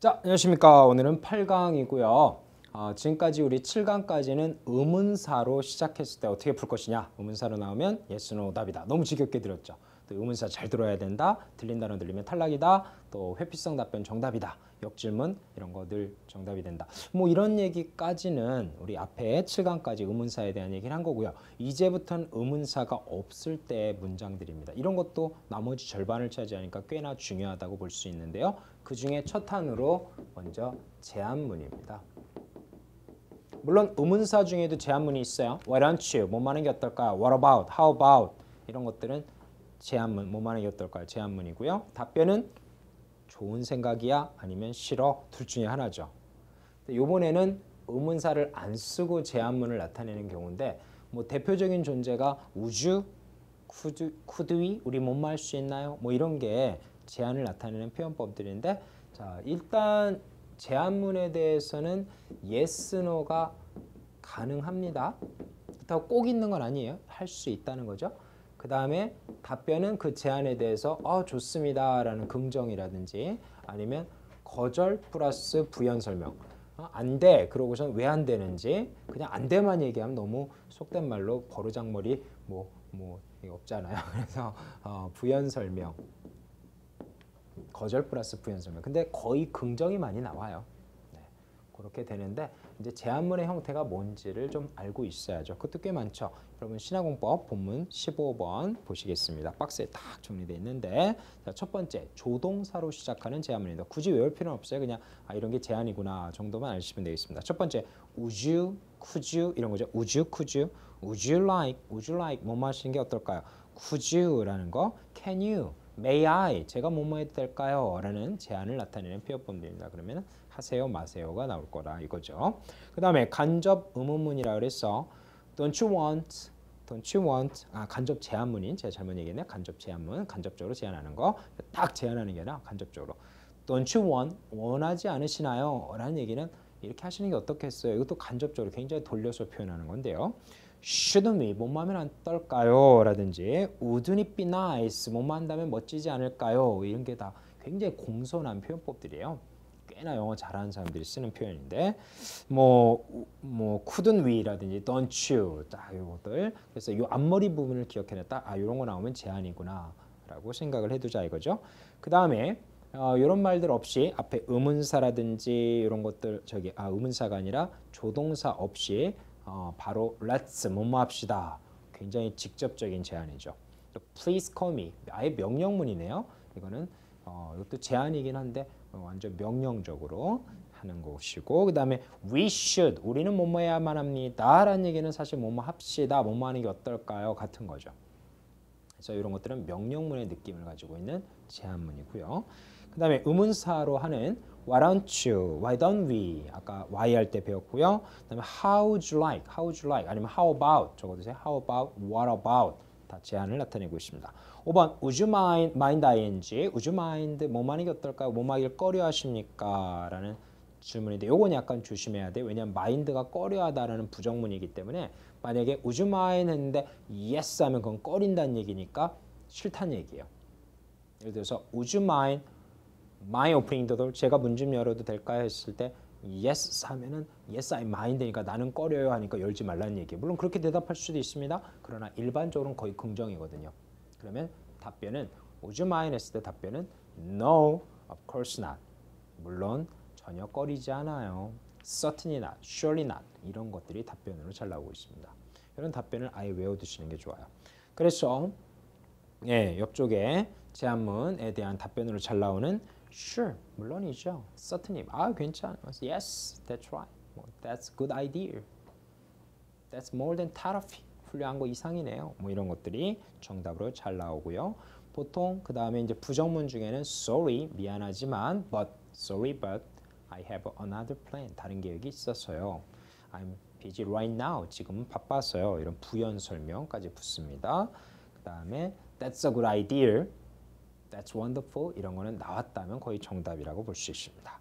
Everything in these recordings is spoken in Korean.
자, 안녕하십니까. 오늘은 8강이고요. 어, 지금까지 우리 7강까지는 의문사로 시작했을 때 어떻게 풀 것이냐. 의문사로 나오면 yes, no 답이다. 너무 지겹게 들었죠. 또 의문사 잘 들어야 된다. 들린 단어 들리면 탈락이다. 또 회피성 답변 정답이다. 역질문 이런 거 늘 정답이 된다. 뭐 이런 얘기까지는 우리 앞에 7강까지 의문사에 대한 얘기를 한 거고요. 이제부터는 의문사가 없을 때 문장들입니다. 이런 것도 나머지 절반을 차지하니까 꽤나 중요하다고 볼 수 있는데요. 그 중에 첫 한으로 먼저 제한문입니다. 물론 의문사 중에도 제한문이 있어요. Why don't you? 뭐 많은 게 어떨까요? What about? How about? 이런 것들은 제한문, 뭐 많은 게 어떨까요? 제한문이고요. 답변은 좋은 생각이야 아니면 싫어 둘 중에 하나죠. 이번에는 의문사를 안 쓰고 제한문을 나타내는 경우인데 뭐 대표적인 존재가 우주, 쿠드, 쿠드위, 우리 뭐뭐 할수 있나요? 뭐 이런 게 제한을 나타내는 표현법들인데 자 일단 제한문에 대해서는 yes, no가 가능합니다. 그렇다고 꼭 있는 건 아니에요. 할 수 있다는 거죠. 그 다음에 답변은 그 제안에 대해서 어 좋습니다 라는 긍정이라든지 아니면 거절 플러스 부연 설명 어, 안돼 그러고선 왜 안 되는지 그냥 안 돼만 얘기하면 너무 속된 말로 버르장머리 뭐, 뭐 없잖아요 그래서 어, 부연 설명 거절 플러스 부연 설명 근데 거의 긍정이 많이 나와요 네, 그렇게 되는데 이제 제한문의 형태가 뭔지를 좀 알고 있어야죠. 그것도 꽤 많죠. 여러분 신화공법 본문 15번 보시겠습니다. 박스에 딱 정리되어 있는데 자, 첫 번째 조동사로 시작하는 제한문입니다. 굳이 외울 필요는 없어요. 그냥 아, 이런 게 제한이구나 정도만 아시면 되겠습니다. 첫 번째 would you, could you 이런 거죠. would you, could you, would you like, would you like 뭐 마시는 게 어떨까요? could you라는 거, can you, may I 제가 뭐뭐 해도 될까요? 라는 제한을 나타내는 표현법입니다. 그러면 하세요 마세요가 나올 거라 이거죠. 그 다음에 간접 의문문이라 그랬어. Don't you want? Don't you want? 아 간접 제한문인 제가 잘못 얘기했네. 간접 제한문 간접적으로 제한하는 거 딱 제한하는 게 아니라 간접적으로. Don't you want? 원하지 않으시나요? 라는 얘기는 이렇게 하시는 게 어떻겠어요? 이것도 간접적으로 굉장히 돌려서 표현하는 건데요. Shouldn't we? 뭐뭐 하면 안 떨까요? 라든지 wouldn't it be nice? 뭐뭐 한다면 멋지지 않을까요? 이런 게 다 굉장히 공손한 표현법들이에요. 꽤나 영어 잘하는 사람들이 쓰는 표현인데 뭐뭐 뭐 couldn't we라든지 don't you 딱 이것들 그래서 이 앞머리 부분을 기억해냈다 아 이런 거 나오면 제한이구나 라고 생각을 해두자 이거죠 그 다음에 어, 이런 말들 없이 앞에 의문사라든지 이런 것들 저기 아 의문사가 아니라 조동사 없이 어, 바로 let's 뭐뭐 합시다. 굉장히 직접적인 제안이죠. please call me. 아예 명령문이네요. 이거는 어, 이것도 제안이긴 한데 어, 완전 명령적으로 하는 것이고 그 다음에 we should 우리는 뭐뭐 해야만 합니다 라는 얘기는 사실 뭐뭐 합시다 뭐뭐 하는 게 어떨까요? 같은 거죠. 그래서 이런 것들은 명령문의 느낌을 가지고 있는 제한문이고요 그 다음에 의문사로 하는 why don't you, why don't we 아까 why 할 때 배웠고요 그 다음에 how would you like, how would you like 아니면 how about 적어두세요 how about, what about 다 제한을 나타내고 있습니다 5번 would you mind, mind ing would you mind 뭐만이 어떨까요? 뭐마길 꺼려 하십니까? 라는 질문인데 요건 약간 조심해야 돼 왜냐하면 mind가 꺼려 하다라는 부정문이기 때문에 만약에 would you mind 했는데 yes 하면 그건 꺼린다는 얘기니까 싫다는 얘기예요 예를 들어서 would you mind my opening the door 제가 문 좀 열어도 될까요? 했을 때 yes 하면은 yes I mind니까 나는 꺼려요 하니까 열지 말라는 얘기 물론 그렇게 대답할 수도 있습니다 그러나 일반적으로는 거의 긍정이거든요 그러면 답변은 would you mind 했을 때 답변은 no, of course not. 물론 전혀 꺼리지 않아요. certainly not, surely not 이런 것들이 답변으로 잘 나오고 있습니다. 이런 답변을 아예 외워두시는 게 좋아요. 그래서 예, 옆쪽에 제한문에 대한 답변으로 잘 나오는 sure, 물론이죠. certainly, 아 괜찮아. yes, that's right. that's good idea. That's more than terrific. 훌륭한 거 이상이네요. 뭐 이런 것들이 정답으로 잘 나오고요. 보통 그 다음에 이제 부정문 중에는 sorry 미안하지만 but sorry but I have another plan 다른 계획이 있었어요. I'm busy right now 지금은 바빠서요. 이런 부연 설명까지 붙습니다. 그 다음에 that's a good idea, that's wonderful 이런 거는 나왔다면 거의 정답이라고 볼 수 있습니다.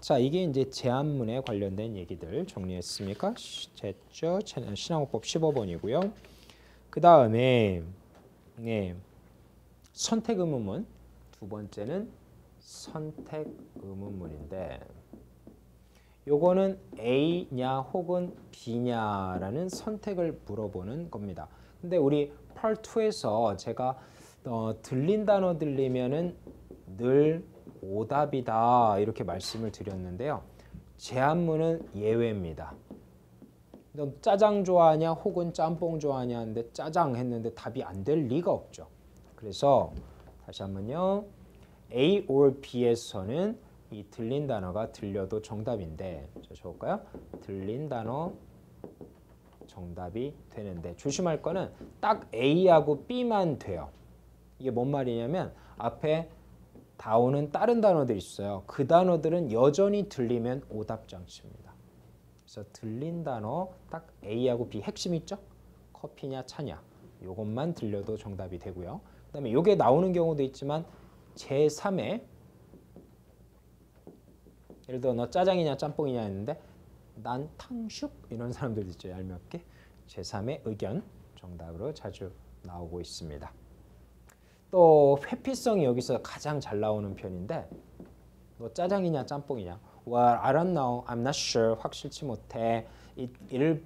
자, 이게 이제 제한문에 관련된 얘기들 정리했습니까? 됐죠? 신앙호법 15번이고요. 그 다음에 네, 선택 의문문 두 번째는 선택 의문문인데 요거는 A냐 혹은 B냐라는 선택을 물어보는 겁니다. 근데 우리 Part 2에서 제가 어, 들린 단어 들리면은 늘 오답이다 이렇게 말씀을 드렸는데요. 제한문은 예외입니다. 너 짜장 좋아하냐 혹은 짬뽕 좋아하냐 하는데 짜장 했는데 답이 안 될 리가 없죠. 그래서 다시 한번요. A or B에서는 이 들린 단어가 들려도 정답인데 자 적을까요? 들린 단어 정답이 되는데 조심할 거는 딱 A하고 B만 돼요. 이게 뭔 말이냐면 앞에 다오는 다른 단어들이 있어요. 그 단어들은 여전히 들리면 오답 장치입니다. 그래서 들린 단어 딱 A하고 B 핵심 있죠? 커피냐 차냐 요것만 들려도 정답이 되고요. 그 다음에 요게 나오는 경우도 있지만 제3의 예를 들어 너 짜장이냐 짬뽕이냐 했는데 난 탕슉 이런 사람들 있죠 얄밉게 제3의 의견 정답으로 자주 나오고 있습니다. 또 회피성이 여기서 가장 잘 나오는 편인데 너 짜장이냐 짬뽕이냐 Well, I don't know. I'm not sure. 확실치 못해. It, it'll,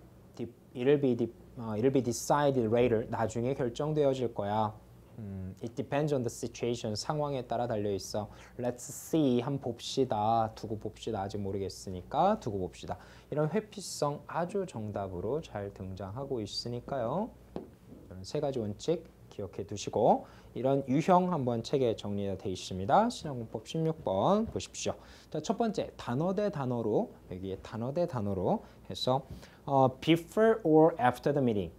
it'll be, uh, it'll be decided later. 나중에 결정되어질 거야. 음, it depends on the situation. 상황에 따라 달려 있어. Let's see. 한 봅시다. 두고 봅시다. 아직 모르겠으니까 두고 봅시다. 이런 회피성 아주 정답으로 잘 등장하고 있으니까요. 세 가지 원칙 기억해 두시고 이런 유형 한번 책에 정리가 되어 있습니다. 신화공법 16번 보십시오. 자, 첫 번째 단어 대 단어로 여기에 단어 대 단어로 해서 어, before or after the meeting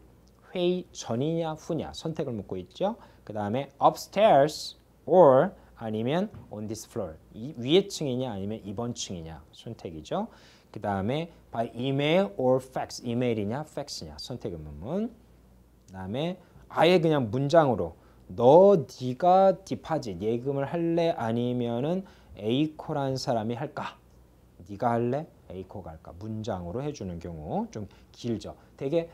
회의 전이냐 후냐 선택을 묻고 있죠. 그 다음에 upstairs or 아니면 on this floor 이 위에 층이냐 아니면 이번 층이냐 선택이죠. 그 다음에 by email or fax 이메일이냐 팩스냐 선택 의 문문 그 다음에 아예 그냥 문장으로 너 네가 디파짓 예금을 할래 아니면은 A코란 사람이 할까? 네가 할래? A코가 할까? 문장으로 해주는 경우 좀 길죠. 되게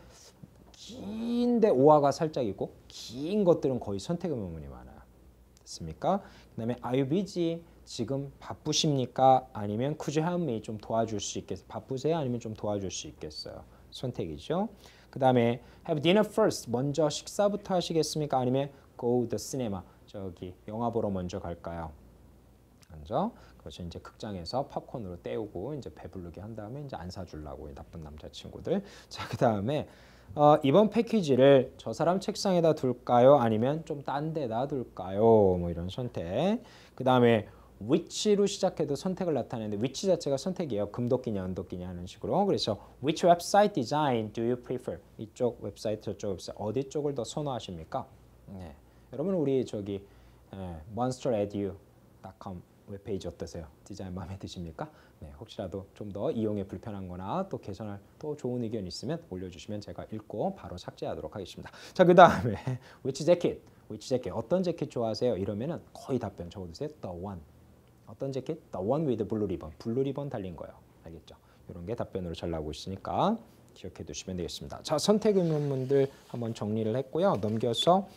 긴데 오화가 살짝 있고 긴 것들은 거의 선택 의문문이 많아요. 됐습니까? 그 다음에 Are you? 지금 바쁘십니까? 아니면 Could you help me? 좀 도와줄 수 있겠어요? 바쁘세요? 아니면 좀 도와줄 수 있겠어요? 선택이죠. 그 다음에 have dinner first. 먼저 식사부터 하시겠습니까? 아니면 go the cinema. 저기 영화 보러 먼저 갈까요? 먼저 그것이 이제 극장에서 팝콘으로 때우고 이제 배부르게 한 다음에 이제 안 사주려고 나쁜 남자친구들. 자, 그 다음에 어, 이번 패키지를 저 사람 책상에다 둘까요? 아니면 좀 딴 데다 둘까요? 뭐 이런 선택. 그 다음에 which로 시작해도 선택을 나타내는데 which 자체가 선택이에요. 금도끼냐 은도끼냐 하는 식으로. 그래서 which website design do you prefer? 이쪽 웹사이트 저쪽 웹사이트 어디 쪽을 더 선호하십니까? 네. 여러분 우리 저기 예, monsteredu.com 웹페이지 어떠세요? 디자인 마음에 드십니까? 네, 혹시라도 좀 더 이용에 불편한 거나 또 개선할 또 좋은 의견 있으면 올려주시면 제가 읽고 바로 삭제하도록 하겠습니다. 자, 그 다음에 which jacket? which jacket? 어떤 재킷 좋아하세요? 이러면 은 거의 답변 적어두세요. the one. 어떤 재킷? the one with blue ribbon. 블루 리본 달린 거예요. 알겠죠? 이런 게 답변으로 잘 나오고 있으니까 기억해 두시면 되겠습니다. 자, 선택 의문문들 한번 정리를 했고요. 넘겨서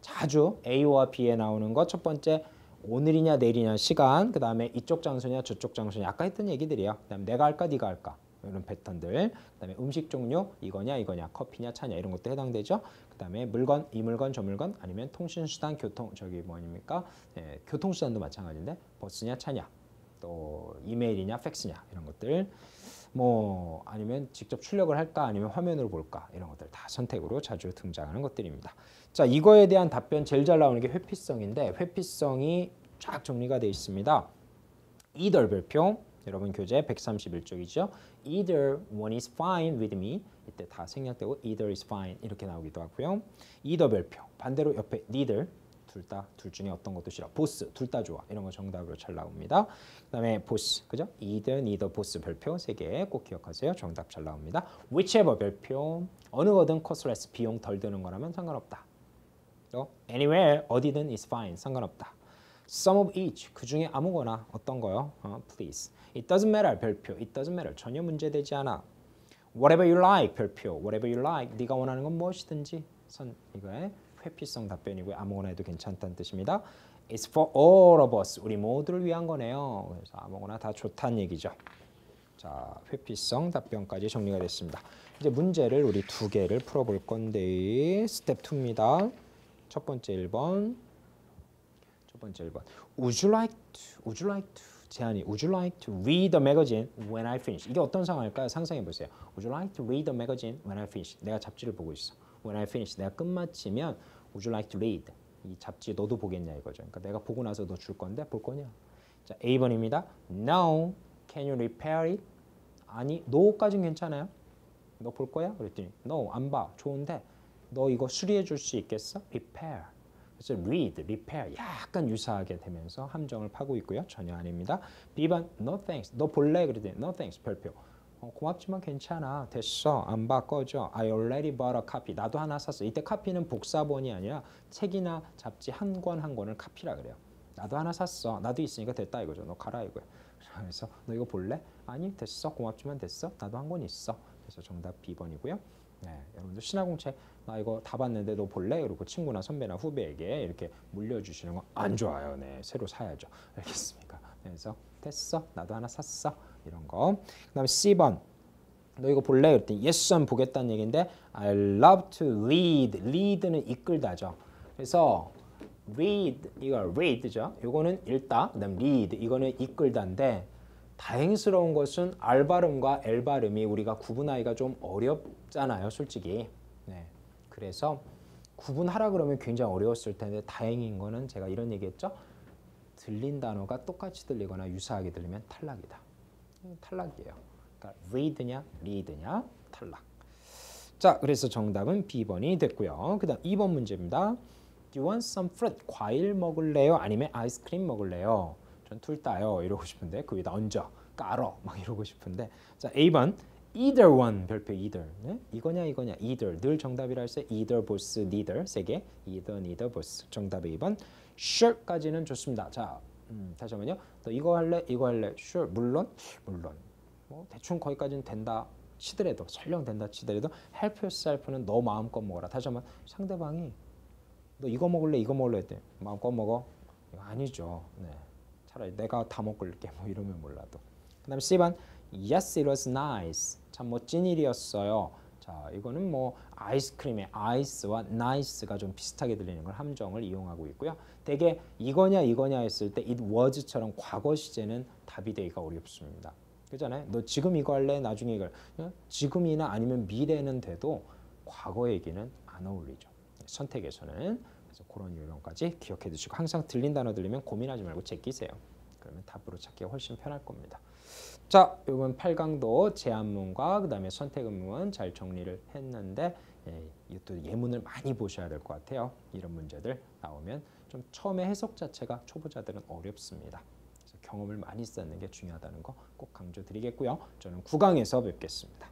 자주 A와 B에 나오는 것 첫 번째 오늘이냐 내일이냐 시간 그 다음에 이쪽 장소냐 저쪽 장소냐 아까 했던 얘기들이에요 그 다음에 내가 할까 네가 할까 이런 패턴들. 그 다음에 음식 종류 이거냐 이거냐 커피냐 차냐 이런 것도 해당되죠. 그 다음에 물건 이 물건 저 물건 아니면 통신 수단 교통 저기 뭐 아닙니까? 예, 교통 수단도 마찬가지인데 버스냐 차냐 또 이메일이냐 팩스냐 이런 것들. 뭐 아니면 직접 출력을 할까 아니면 화면으로 볼까 이런 것들 다 선택으로 자주 등장하는 것들입니다. 자 이거에 대한 답변 제일 잘 나오는 게 회피성인데 회피성이 쫙 정리가 되어 있습니다. either 별표 여러분 교재 131쪽이죠. either one is fine with me 이때 다 생략되고 either is fine 이렇게 나오기도 하고요. either 별표 반대로 옆에 neither 둘 다 둘 중에 어떤 것도 싫어. 보스 둘 다 좋아. 이런 거 정답으로 잘 나옵니다. 그다음에 보스 그죠? either, neither, 보스 별표 세 개 꼭 기억하세요. 정답 잘 나옵니다. whichever 별표 어느 거든 코스레스 비용 덜 드는 거라면 상관없다. 또 anywhere 어디든 is fine 상관없다. Some of each 그 중에 아무거나 어떤 거요? 어, please. It doesn't matter 별표. It doesn't matter 전혀 문제되지 않아. Whatever you like 별표. Whatever you like 네가 원하는 건 무엇이든지 선 이거에 회피성 답변이고요. 아무거나 해도 괜찮다는 뜻입니다. It's for all of us. 우리 모두를 위한 거네요. 그래서 아무거나 다 좋다는 얘기죠. 자, 회피성 답변까지 정리가 됐습니다. 이제 문제를 우리 두 개를 풀어볼 건데 스텝 2입니다. 첫 번째 1번. 첫 번째 1번. Would you like to? Would you like to? 제안이 Would you like to read the magazine when I finish? 이게 어떤 상황일까요? 상상해 보세요. Would you like to read the magazine when I finish? 내가 잡지를 보고 있어. When I finish. 내가 끝마치면 Would you like to read? 이 잡지 너도 보겠냐 이거죠. 그러니까 내가 보고 나서 너 줄 건데 볼 거냐? 자, A번입니다. No. Can you repair it? 아니, no까진 괜찮아요. 너 볼 거야? 그랬더니 no, 안 봐. 좋은데 너 이거 수리해 줄 수 있겠어? repair. 그래서 read, repair 약간 유사하게 되면서 함정을 파고 있고요. 전혀 아닙니다. B번 no thanks. 너 볼래? 그랬더니 no thanks. 별표. 어, 고맙지만 괜찮아. 됐어. 안 봐. 꺼져. I already bought a copy. 나도 하나 샀어. 이때 카피는 복사본이 아니라 책이나 잡지 한 권 한 권을 카피라 그래요. 나도 하나 샀어. 나도 있으니까 됐다 이거죠. 너 가라 이거야. 그래서 너 이거 볼래? 아니 됐어. 고맙지만 됐어. 나도 한 권 있어. 그래서 정답 B번이고요. 네, 여러분들 신화공책 나 이거 다 봤는데 너 볼래? 그리고 친구나 선배나 후배에게 이렇게 물려주시는 건 안 좋아요. 네, 새로 사야죠. 알겠습니까? 그래서 됐어. 나도 하나 샀어. 이런 거. 그다음에 C번. 너 이거 볼래? 그랬더니 yes, 한 보겠다는 얘기인데 I love to read. read는 이끌다죠. 그래서 read 이거 read죠. 이거는 읽다. 그다음 read 이거는 이끌다인데 다행스러운 것은 R 발음과 L 발음이 우리가 구분하기가 좀 어렵잖아요, 솔직히. 네. 그래서 구분하라 그러면 굉장히 어려웠을 텐데 다행인 거는 제가 이런 얘기했죠. 들린 단어가 똑같이 들리거나 유사하게 들리면 탈락이다. 탈락이에요. 그러니까 read냐, read냐, 탈락. 자, 그래서 정답은 B번이 됐고요. 그 다음 2번 문제입니다. Do you want some fruit? 과일 먹을래요? 아니면 아이스크림 먹을래요? 전 둘 다요. 이러고 싶은데 그 위에다 얹어, 깔어 막 이러고 싶은데 자, A번 either one 별표 either 네? 이거냐 이거냐 either 늘 정답이라 할때 either both neither 세개 either neither both 정답 2번 sure까지는 좋습니다. 자, 음, 다시 한번요. 너 이거 할래? 이거 할래? sure 물론 물론 뭐 대충 거기까지는 된다. 치더라도 설령 된다 치더라도 help yourself는 너 마음껏 먹어라. 다시 한번 상대방이 너 이거 먹을래? 이거 먹을래? 했더니 마음껏 먹어. 이거 아니죠. 네. 차라리 내가 다 먹을게 뭐 이러면 몰라도. 그 다음에 C번 Yes, it was nice. 참 멋진 일이었어요. 자, 이거는 뭐 아이스크림의 아이스와 nice가 좀 비슷하게 들리는 걸 함정을 이용하고 있고요. 대개 이거냐 이거냐 했을 때 it was처럼 과거 시제는 답이 되기가 어렵습니다. 그잖아요. 너 지금 이거 할래? 나중에 이걸 지금이나 아니면 미래는 돼도 과거 얘기는 안 어울리죠. 선택에서는 그래서 그런 요령까지 기억해 두시고 항상 들린 단어 들리면 고민하지 말고 제끼세요. 그러면 답으로 찾기가 훨씬 편할 겁니다. 자, 이번 8강도 제안문과 그 다음에 선택의문 잘 정리를 했는데 예, 이것도 예문을 많이 보셔야 될 것 같아요. 이런 문제들 나오면 좀 처음에 해석 자체가 초보자들은 어렵습니다. 그래서 경험을 많이 쌓는 게 중요하다는 거 꼭 강조드리겠고요. 저는 9강에서 뵙겠습니다.